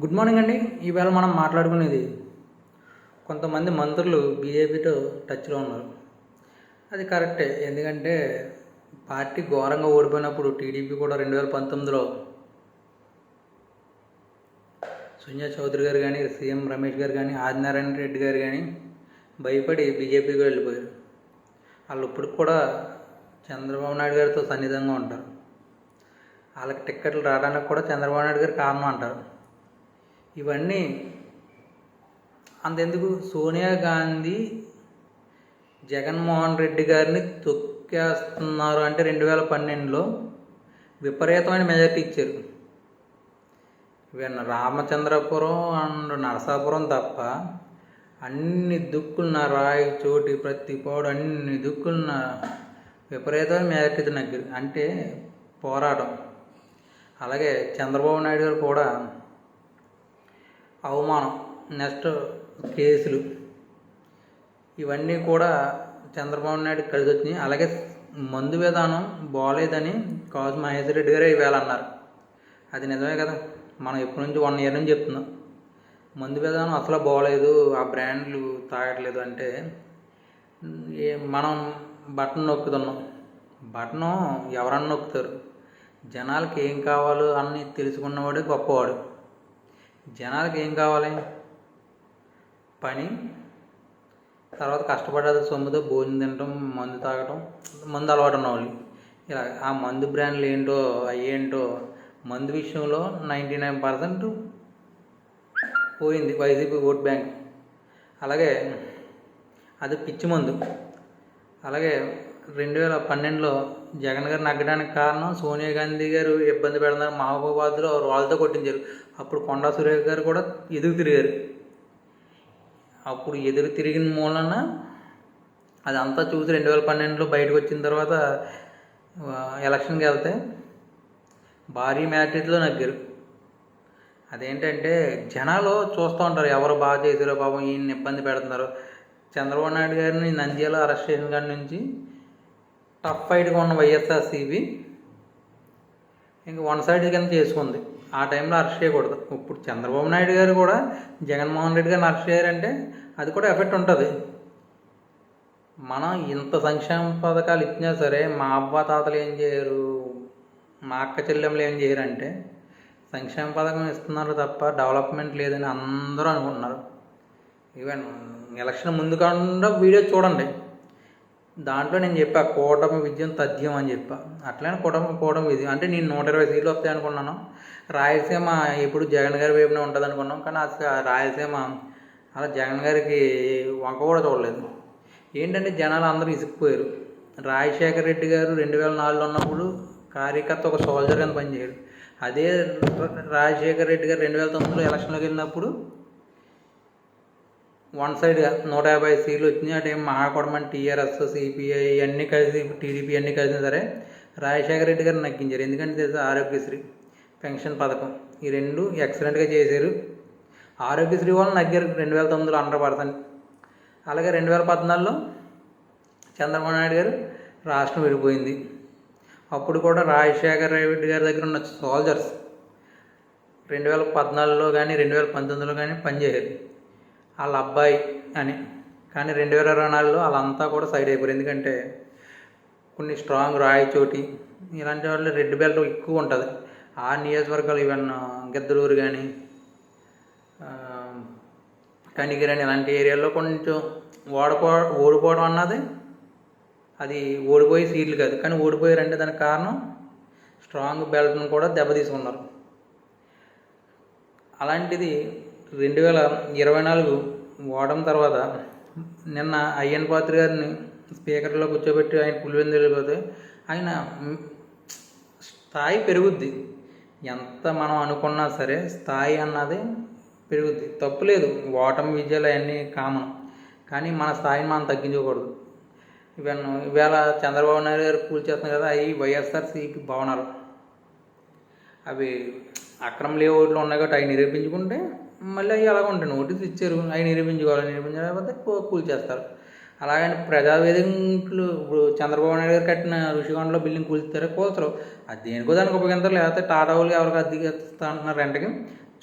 Good morning అండి. ఈవేళ మనం మాట్లాడుకునేది కొంతమంది మంత్రులు బీజేపీతో టచ్లో ఉన్నారు. అది కరెక్టే ఎందుకంటే పార్టీ ఘోరంగా ఓడిపోయినప్పుడు టీడీపీ కూడా రెండు వేల పంతొమ్మిదిలో సుజనా చౌదరి గారు కానీ సీఎం రమేష్ గారు కానీ ఆదినారాయణ రెడ్డి గారు కానీ భయపడి బీజేపీకి వెళ్ళిపోయారు. వాళ్ళు ఇప్పుడు కూడా చంద్రబాబు నాయుడు గారితో సన్నిధంగా ఉంటారు. వాళ్ళకి టిక్కెట్లు రావడానికి కూడా చంద్రబాబు నాయుడు గారు కారణం అంటారు. ఇవన్నీ అంతెందుకు? సోనియా గాంధీ జగన్మోహన్ రెడ్డి గారిని తొక్కేస్తున్నారు అంటే రెండు వేల పన్నెండులో విపరీతమైన మెజార్టీ ఇచ్చారు. ఈవెన్ రామచంద్రపురం అండ్ నరసాపురం తప్ప అన్ని దిక్కున్న రాయి చోటి ప్రతి పోడు అన్ని దిక్కున్న విపరీతమైన మెజార్టీ దగ్గర అంటే పోరాటం. అలాగే చంద్రబాబు నాయుడు గారు కూడా అవమానం నెక్స్ట్ కేసులు. ఇవన్నీ కూడా చంద్రబాబు నాయుడు కలిసి వచ్చినాయి. అలాగే మందు విధానం బాగోలేదని కాజు మహేశ్వర రెడ్డి గారు ఈవేళ అన్నారు. అది నిజమే కదా. మనం ఎప్పటి నుంచి వన్ ఇయర్ నుంచి చెప్తున్నాం. మందు విధానం అసలు బాగోలేదు ఆ బ్రాండ్లు తాగట్లేదు అంటే మనం బటన్ నొక్కుతున్నాం. బటన్ ఎవరన్నా నొక్కుతారు. జనాలకి ఏం కావాలో అన్ని తెలుసుకున్నవాడే గొప్పవాడు. జనాలకి ఏం కావాలి? పని తర్వాత కష్టపడేది సొమ్ముతో భోజనం తినటం మందు తాగటం మందు అలవాటు ఉన్న వాళ్ళు ఇలా ఆ మందు బ్రాండ్లు ఏంటో అవి ఏంటో మందు విషయంలో నైంటీ నైన్ పర్సెంట్ పోయింది వైసీపీ ఓట్ బ్యాంక్. అలాగే అది పిచ్చి మందు. అలాగే రెండు వేల పన్నెండులో జగన్ గారు నగ్గడానికి కారణం సోనియా గాంధీ గారు ఇబ్బంది పెడతారు. మహబూబాద్లో వాళ్ళతో కొట్టించారు. అప్పుడు కొండా సురేఖ గారు కూడా ఎదుగు తిరిగారు. అప్పుడు ఎదురు తిరిగిన మూలన అదంతా చూసి రెండు వేల పన్నెండులో బయటకు వచ్చిన తర్వాత ఎలక్షన్కి వెళ్తే భారీ మ్యాట్రిట్లో నగ్గారు. అదేంటంటే జనాలు చూస్తూ ఉంటారు ఎవరు బాగా చేశారో పాపం ఈయన ఇబ్బంది పెడుతున్నారు. చంద్రబాబు నాయుడు గారిని నంద్యాల అరెస్ట్ చేసిన కాడి నుంచి టఫ్ ఫైట్గా ఉన్న వైఎస్ఆర్సీపీ ఇంక వన్ సైడ్ కింద చేసుకుంది. ఆ టైంలో అరెస్ట్ చేయకూడదు. ఇప్పుడు చంద్రబాబు నాయుడు గారు కూడా జగన్మోహన్ రెడ్డి గారిని అరెస్ట్ చేయారంటే అది కూడా ఎఫెక్ట్ ఉంటుంది. మనం ఇంత సంక్షేమ పథకాలు ఇచ్చినా సరే మా అవ్వ తాతలు ఏం చేయరు మా అక్క చెల్లెములు ఏం చేయరంటే సంక్షేమ పథకం ఇస్తున్నారు తప్ప డెవలప్మెంట్ లేదని అందరూ అనుకుంటున్నారు. ఈవెన్ ఎలక్షన్ ముందు కాకుండా వీడియో చూడండి. దాంట్లో నేను చెప్పా కూటమి విజయం తథ్యం అని చెప్పా. అట్లనే కూటమి కూటమి విజయం. అంటే నేను నూట ఇరవై సీట్లు వస్తాయి అనుకున్నాను. రాయలసీమ ఎప్పుడు జగన్ గారి వైపునే ఉంటుంది అనుకున్నాం. కానీ అసలు ఆ రాయలసీమ అలా జగన్ గారికి వంక కూడా చూడలేదు. ఏంటంటే జనాలు అందరూ ఇసుకుపోయారు రాజశేఖర రెడ్డి గారు రెండు వేల నాలుగులో ఉన్నప్పుడు కార్యకర్త ఒక సోల్జర్ కింద పనిచేయడు. అదే రాజశేఖర రెడ్డి గారు రెండు వేల తొమ్మిదిలో ఎలక్షన్లోకి వెళ్ళినప్పుడు వన్ సైడ్ నూట యాభై సీట్లు వచ్చినాయి. అటు ఏం మహాకూటమని టీఆర్ఎస్ సిపిఐ అన్నీ కలిసి టీడీపీ అన్నీ కలిసినా సరే రాజశేఖర రెడ్డి గారిని నగ్గించారు. ఎందుకంటే తెలుసు? ఆరోగ్యశ్రీ పెన్షన్ పథకం. ఈ రెండు ఎక్సలెంట్గా చేశారు. ఆరోగ్యశ్రీ వాళ్ళు నగ్గారు. రెండు వేల తొమ్మిదిలో అండర్ పడతాను. అలాగే రెండు వేల పద్నాలుగులో చంద్రబాబు నాయుడు గారు రాష్ట్రం విడిపోయింది. అప్పుడు కూడా రాజశేఖర రెడ్డి గారి దగ్గర ఉన్న సోల్జర్స్ రెండు వేల పద్నాలుగులో కానీ రెండు వేల పంతొమ్మిదిలో కానీ పనిచేయారు వాళ్ళ అబ్బాయి అని. కానీ రెండు వేల ఇరవై నాలుగులో వాళ్ళంతా కూడా సైడ్ అయిపోయారు. ఎందుకంటే కొన్ని స్ట్రాంగ్ రాయచోటి ఇలాంటి వాళ్ళు రెడ్ బెల్ట్ ఎక్కువ ఉంటుంది. ఆ నియోజకవర్గాలు ఈవెన్ గిద్దలూరు కానీ కనిగిరని ఇలాంటి ఏరియాలో కొంచెం ఓడిపో ఓడిపోవడం అన్నది అది ఓడిపోయి సీట్లు కాదు. కానీ ఓడిపోయారంటే దానికి కారణం స్ట్రాంగ్ బెల్ట్ను కూడా దెబ్బతీసుకున్నారు. అలాంటిది రెండు వేల ఇరవై నాలుగు ఓడడం తర్వాత నిన్న అయ్యన్ పాత్రి గారిని స్పీకర్లో కూర్చోబెట్టి ఆయన పులివెందు వెళ్ళిపోతే ఆయన స్థాయి పెరుగుద్ది. ఎంత మనం అనుకున్నా సరే స్థాయి అన్నది పెరుగుద్ది. తప్పులేదు ఓటమి విజయాలు అవన్నీ కామన్ కానీ మన స్థాయిని మనం తగ్గించకూడదు. ఇవన్న ఇవాళ చంద్రబాబు నాయుడు గారు కూల్చేస్తున్నారు కదా అవి వైఎస్ఆర్సీకి భవనాలు. అవి అక్రమ లేఅవుట్లు ఉన్నాయి కాబట్టి అవి నిరూపించుకుంటే మళ్ళీ అవి అలాగ ఉంటాయి. నోటీస్ ఇచ్చారు అవి నిరూపించుకోవాలి నిరూపించకపోతే కూ- కూల్చేస్తారు అలాగని ప్రజావేదికలు ఇప్పుడు చంద్రబాబు నాయుడు గారు కట్టిన ఋషికొండలో బిల్డింగ్ కూల్చుతారా కూల్చరు. అది దేనికో దానికి ఉపయోగించారు లేకపోతే టాటా వాళ్ళు ఎవరికి అద్దెకి ఇస్తా అంటున్నారు రెంటకి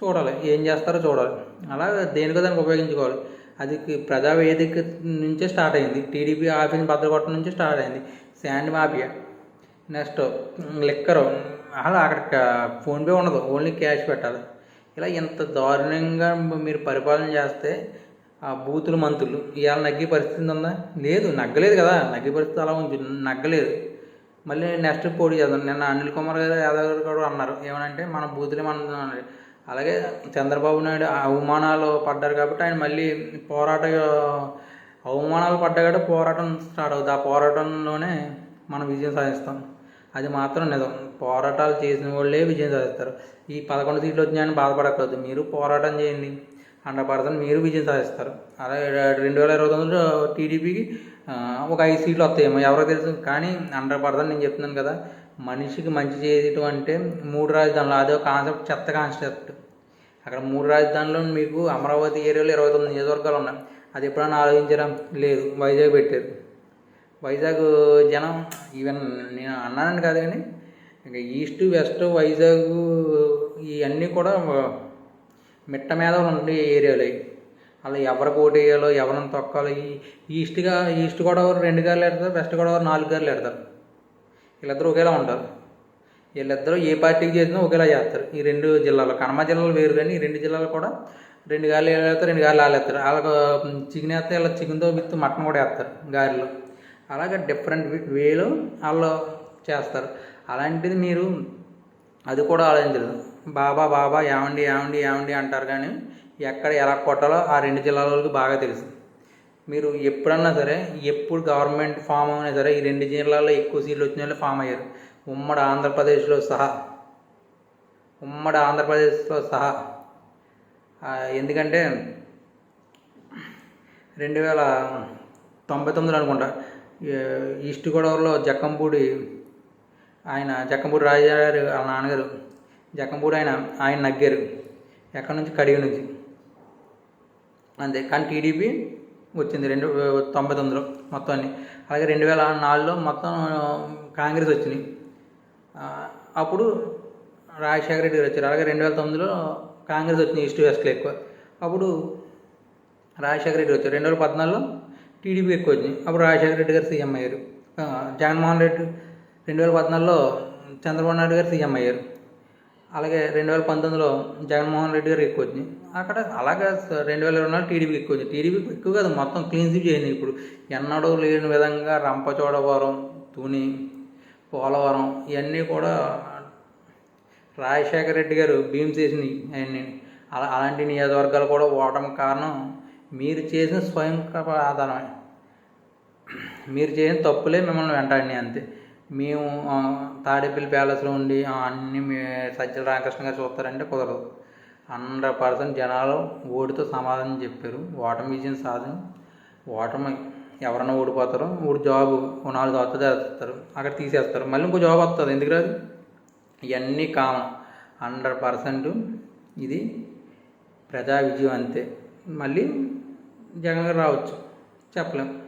చూడాలి. ఏం చేస్తారో చూడాలి. అలా దేనికో దానికి ఉపయోగించుకోవాలి. అది ప్రజావేదిక నుంచే స్టార్ట్ అయింది. టీడీపీ ఆఫీస్ భద్రకొట్టం నుంచి స్టార్ట్ అయింది. Sand mafia. Next liquor. అలా అక్కడ ఫోన్పే ఉండదు. ఓన్లీ క్యాష్ పెట్టాలి. ఇలా ఇంత దారుణంగా మీరు పరిపాలన చేస్తే ఆ బూతులు మంతులు ఇవాళ నగ్గే పరిస్థితి ఉందా? లేదు నగ్గలేదు కదా. నగ్గే పరిస్థితి అలా ఉంది. నగ్గలేదు. మళ్ళీ నెక్స్ట్ పోటీ చేద్దాం. నిన్న అనిల్ కుమార్ గారు యాదవ్ గారు కూడా అన్నారు. ఏమనంటే మన బూతులే మన అలాగే చంద్రబాబు నాయుడు ఆ అవమానాలు పడ్డారు కాబట్టి ఆయన మళ్ళీ పోరాట అవమానాలు పడ్డా కాబట్టి పోరాటం స్టార్ట్ అవుతుంది ఆ పోరాటంలోనే మనం విజయం సాధిస్తాం. అది మాత్రం నిజం. పోరాటాలు చేసిన వాళ్ళే విజయం సాధిస్తారు. ఈ పదకొండు సీట్లు వచ్చినాయని బాధపడకూడదు. మీరు పోరాటం చేయండి. హండ్రెడ్ పర్సెంట్ మీరు విజయం సాధిస్తారు. అలాగే రెండు వేల ఇరవై తొమ్మిదిలో టీడీపీకి ఒక ఐదు సీట్లు వస్తాయేమో ఎవరో తెలుసు. కానీ హండ్రెడ్ పర్సెంట్ నేను చెప్తున్నాను కదా మనిషికి మంచి చేయటం అంటే మూడు రాజధానులు. అదే కాన్సెప్ట్ చెత్త కాన్సెప్ట్. అక్కడ మూడు రాజధానులు మీకు అమరావతి ఏరియాలో ఇరవై తొమ్మిది నియోజకవర్గాలు ఉన్నాయి. అది ఎప్పుడైనా ఆలోచించడం లేదు. వైజాగ్ పెట్టారు. వైజాగ్ జనం ఈవెన్ నేను అన్నానని కాదు కానీ ఇంకా ఈస్ట్ వెస్ట్ వైజాగ్ ఇవన్నీ కూడా మిట్ట మీద ఉండే ఏరియాలు. అవి అలా ఎవరికి ఓటు వేయాలో ఎవరిని తొక్కాలో ఈ ఈస్ట్గా ఈస్ట్ గోదావరి రెండు గారులు ఎడతారు వెస్ట్ గోదావరి నాలుగు గారులు ఎడతారు వీళ్ళిద్దరూ ఒకేలా ఉంటారు. వీళ్ళిద్దరూ ఏ పార్టీకి చేసినా ఒకేలా చేస్తారు. ఈ రెండు జిల్లాలో కడమ జిల్లాలు వేరు కానీ ఈ రెండు జిల్లాలు కూడా రెండు గాలి వేస్తారు రెండు గాలి వేస్తారు వాళ్ళకు చికెన్ వేస్తే ఇలా చికెన్తో విత్ మటన్ కూడా వేస్తారు గారిలో. అలాగ డిఫరెంట్ వేలో వాళ్ళు చేస్తారు. అలాంటిది మీరు అది కూడా ఆలోచించలేదు బాబా బాబా ఏమండి ఏమండి ఏమండి అంటారు కానీ ఎక్కడ ఎలా కొట్టాలో ఆ రెండు జిల్లాల వాళ్ళకి బాగా తెలుసు. మీరు ఎప్పుడన్నా సరే ఎప్పుడు గవర్నమెంట్ ఫామ్ అయినా సరే ఈ రెండు జిల్లాల్లో ఎక్కువ సీట్లు వచ్చిన వాళ్ళు ఫామ్ అయ్యారు. ఉమ్మడి ఆంధ్రప్రదేశ్లో సహా. ఉమ్మడి ఆంధ్రప్రదేశ్లో సహా. ఎందుకంటే రెండు వేల తొంభై తొమ్మిదిలో అనుకుంటా ఈస్ట్ గోదావరిలో జక్కంపూడి ఆయన జక్కంపూడి రాజాగారు వాళ్ళ నాన్నగారు. జక్కంపూడి ఆయన ఆయన నగ్గారు. ఎక్కడి నుంచి? కడిగి నుంచి. అంతే. కానీ టీడీపీ వచ్చింది రెండు తొంభై తొమ్మిదిలో మొత్తం అన్ని అలాగే రెండు వేల నాలుగులో మొత్తం కాంగ్రెస్ వచ్చినాయి అప్పుడు రాజశేఖర రెడ్డి గారు వచ్చారు. అలాగే రెండు వేల తొమ్మిదిలో కాంగ్రెస్ వచ్చింది ఈస్ట్ వెస్ట్లో ఎక్కువ. అప్పుడు రాజశేఖర రెడ్డి వచ్చారు. రెండు వేల పద్నాలుగులో టీడీపీ ఎక్కువ వచ్చింది. అప్పుడు రాజశేఖర రెడ్డి గారు సీఎం అయ్యారు. జగన్మోహన్ రెడ్డి రెండు వేల పద్నాలుగులో చంద్రబాబు నాయుడు గారు సీఎం అయ్యారు. అలాగే రెండు వేల పంతొమ్మిదిలో జగన్మోహన్ రెడ్డి గారు ఎక్కువ వచ్చింది. అక్కడ అలాగే రెండు వేల ఇరవై నాలుగు టీడీపీ ఎక్కువ వచ్చింది. టీడీపీ ఎక్కువ కాదు మొత్తం క్లీన్ స్వీప్ చేయండి ఇప్పుడు. ఎన్నడూ లేని విధంగా రంపచోడవరం తుని పోలవరం ఇవన్నీ కూడా రాజశేఖర రెడ్డి గారు భీమ్ చేసినాయి అవన్నీ అలా అలాంటి నియోజకవర్గాలు కూడా ఓటమి కారణం మీరు చేసిన స్వయం ఆధారమే. మీరు చేసిన తప్పులే మిమ్మల్ని వెంటాడినాయి అంతే. మేము తాడేపల్లి ప్యాలెస్లో ఉండి అన్నీ అన్ని మీ సజ్జల రామకృష్ణ గారు చూస్తారంటే కుదరదు. హండ్రెడ్ పర్సెంట్ జనాలు ఓటుతో సమాధానం చెప్పారు. ఓటమి విజయం సాధన ఓటమి ఎవరైనా ఓడిపోతారో ఊడి జాబ్ నాలుగు వస్తుంది వేస్తారు అక్కడ తీసేస్తారు. మళ్ళీ ఇంకో జాబ్ వస్తుంది ఎందుకు రాదు? ఇవన్నీ కామన్. హండ్రెడ్ పర్సెంట్ ఇది ప్రజా విజయం అంతే. మళ్ళీ జగన్ గారు రావచ్చు. చెప్పలేం.